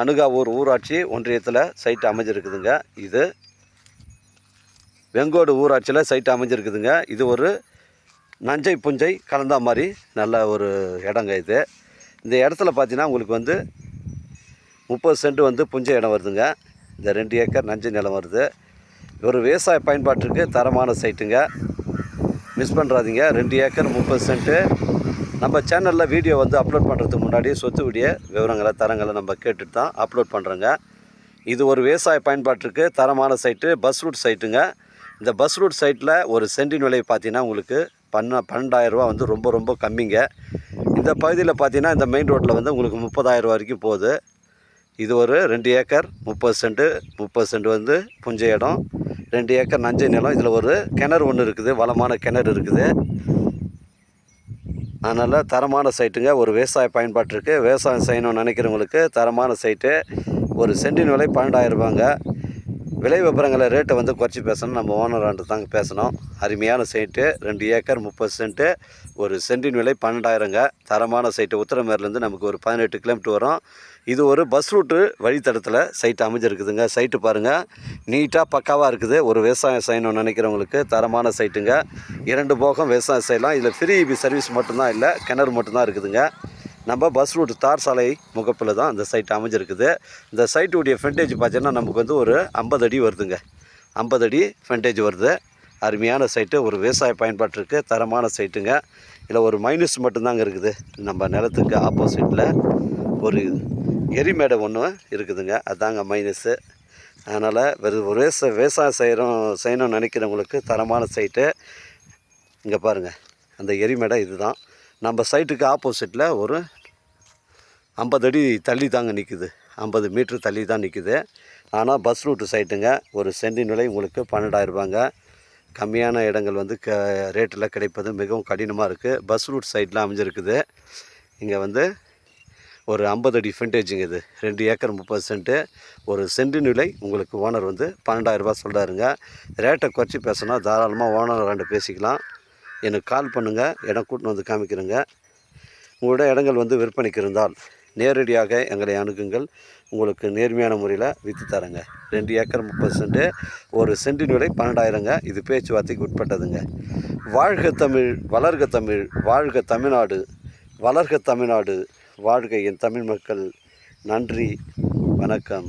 அணுகாவூர் ஊராட்சி ஒன்றியத்தில் சைட்டு அமைஞ்சிருக்குதுங்க. இது வெங்கோடு ஊராட்சியில் சைட்டு அமைஞ்சிருக்குதுங்க. இது ஒரு நஞ்சை புஞ்சை கலந்தா மாதிரி நல்ல ஒரு இடங்க இது. இந்த இடத்துல பார்த்தீங்கன்னா உங்களுக்கு வந்து முப்பது சென்ட் வந்து புஞ்சை இடம் வருதுங்க. இந்த ரெண்டு ஏக்கர் நஞ்சை நிலம் வருது. ஒரு விவசாய பயன்பாட்டிற்கு தரமான சைட்டுங்க மிஸ் பண்ணுறாதீங்க ரெண்டு ஏக்கர் முப்பது சென்ட்டு நம்ம சேனலில் வீடியோ வந்து அப்லோட் பண்ணுறதுக்கு முன்னாடி சொத்து விவரங்களை தரங்களை நம்ம கேட்டுட்டு தான் அப்லோட் பண்ணுறோங்க இது ஒரு விவசாய பயன்பாட்டிற்கு தரமான சைட்டு பஸ் ரூட் சைட்டுங்க இந்த பஸ் ரூட் சைட்டில் ஒரு சென்டின் விலை பார்த்தீங்கன்னா உங்களுக்கு பன்ன பன்னெண்டாயிரரூவா வந்து ரொம்ப ரொம்ப கம்மிங்க. இந்த பகுதியில் பார்த்தீங்கன்னா இந்த மெயின் ரோட்டில் வந்து உங்களுக்கு முப்பதாயிரம் வரைக்கும் போகுது. இது ஒரு ரெண்டு ஏக்கர் முப்பது சென்ட்டு முப்பது சென்ட் வந்து புஞ்சை இடம். ரெண்டு ஏக்கர் நஞ்சை நிலம். இதில் ஒரு கிணறு ஒன்று இருக்குது வளமான கிணறு இருக்குது. அதனால் தரமான சைட்டுங்க. ஒரு விவசாய பயன்பாட்டிற்கு விவசாயம் செய்யணும்னு நினைக்கிறவங்களுக்கு தரமான சைட்டு. ஒரு சென்டின் விலை பன்னெண்டாயிரம் ரூபாங்க. விலை விவரங்களை ரேட்டை வந்து குறைச்சி பேசணும். நம்ம ஓனராண்டு தாங்க பேசணும். அருமையான சைட்டு ரெண்டு ஏக்கர் முப்பது சென்ட்டு ஒரு சென்டின் விலை பன்னெண்டாயிரங்க. தரமான சைட்டு உத்தரமேர்லேருந்து நமக்கு ஒரு பதினெட்டு கிலோமீட்டர் வரும். இது ஒரு பஸ் ரூட்டு வழித்தடத்தில் சைட்டு அமைஞ்சிருக்குதுங்க. சைட்டு பாருங்கள் நீட்டாக பக்காவாக இருக்குது. ஒரு விவசாயம் செய்யணும்னு நினைக்கிறவங்களுக்கு தரமான சைட்டுங்க இரண்டு போகம் விவசாயம் செய்யலாம். இதில் ஃப்ரீ சர்வீஸ் மட்டும்தான் இல்லை கிணறு மட்டும்தான் இருக்குதுங்க. நம்ம பஸ் ரூட் தார் சாலை முகப்பில் தான் இந்த சைட் அமைஞ்சிருக்குது. இந்த சைட்டுடைய ஃப்ரண்டேஜ் பார்த்தீங்கன்னா நமக்கு வந்து ஒரு ஐம்பது அடி வருதுங்க. ஐம்பது அடி ஃப்ரண்டேஜ் வருது. அருமையான சைட்டு ஒரு விவசாய பயன்பாட்டிற்கு தரமான சைட்டுங்க இல்லை ஒரு மைனஸ் மட்டும்தாங்க இருக்குது. நம்ம நிலத்துக்கு ஆப்போசிட்டில் ஒரு எரிமேடை ஒன்று இருக்குதுங்க. அதாங்க மைனஸு அதனால் வெறும் ஒரு விவசாய விவசாயம் செய்கிறோம் செய்யணும்னு நினைக்கிறவங்களுக்கு தரமான சைட்டு இங்கே பாருங்கள் அந்த எரிமேடை இதுதான். நம்ம சைட்டுக்கு ஆப்போசிட்டில் ஒரு ஐம்பது அடி தள்ளி தாங்க நிற்குது ஐம்பது மீட்ரு தள்ளி தான் நிற்குது ஆனால் பஸ் ரூட்டு சைட்டுங்க ஒரு சென்டின் விலை உங்களுக்கு பன்னெண்டாயிரம் ரூபாங்க. கம்மியான இடங்கள் வந்து க ரேட்டில் கிடைப்பது மிகவும் கடினமாக இருக்குது பஸ் ரூட் சைட்லாம் அமைஞ்சிருக்குது. இங்கே வந்து ஒரு ஐம்பது அடி ஃப்ரண்டேஜுங்க இது. ரெண்டு ஏக்கர் முப்பது சென்ட்டு. ஒரு சென்டின் விலை உங்களுக்கு ஓனர் வந்து பன்னெண்டாயிரரூபா சொல்கிறாருங்க ரேட்டை குறைச்சி பேசினா தாராளமாக ஓனர் ரெண்டு பேசிக்கலாம். எனக்கு கால் பண்ணுங்கள் இடம் கூட்டின்னு வந்து காமிக்கிறேங்க. உங்களோட இடங்கள் வந்து விற்பனைக்கு இருந்தால். நேரடியாக எங்களை அணுகுங்கள். உங்களுக்கு நேர்மையான முறையில் விற்று தரேங்க. ரெண்டு ஏக்கர் முப்பது சென்ட்டு ஒரு சென்டின் விலை பன்னெண்டாயிரங்க. இது பேச்சுவார்த்தைக்கு உட்பட்டதுங்க. வாழ்க தமிழ் வளர்க தமிழ் வாழ்க தமிழ்நாடு வளர்க தமிழ்நாடு. வாழ்க என் தமிழ் மக்கள். நன்றி வணக்கம்.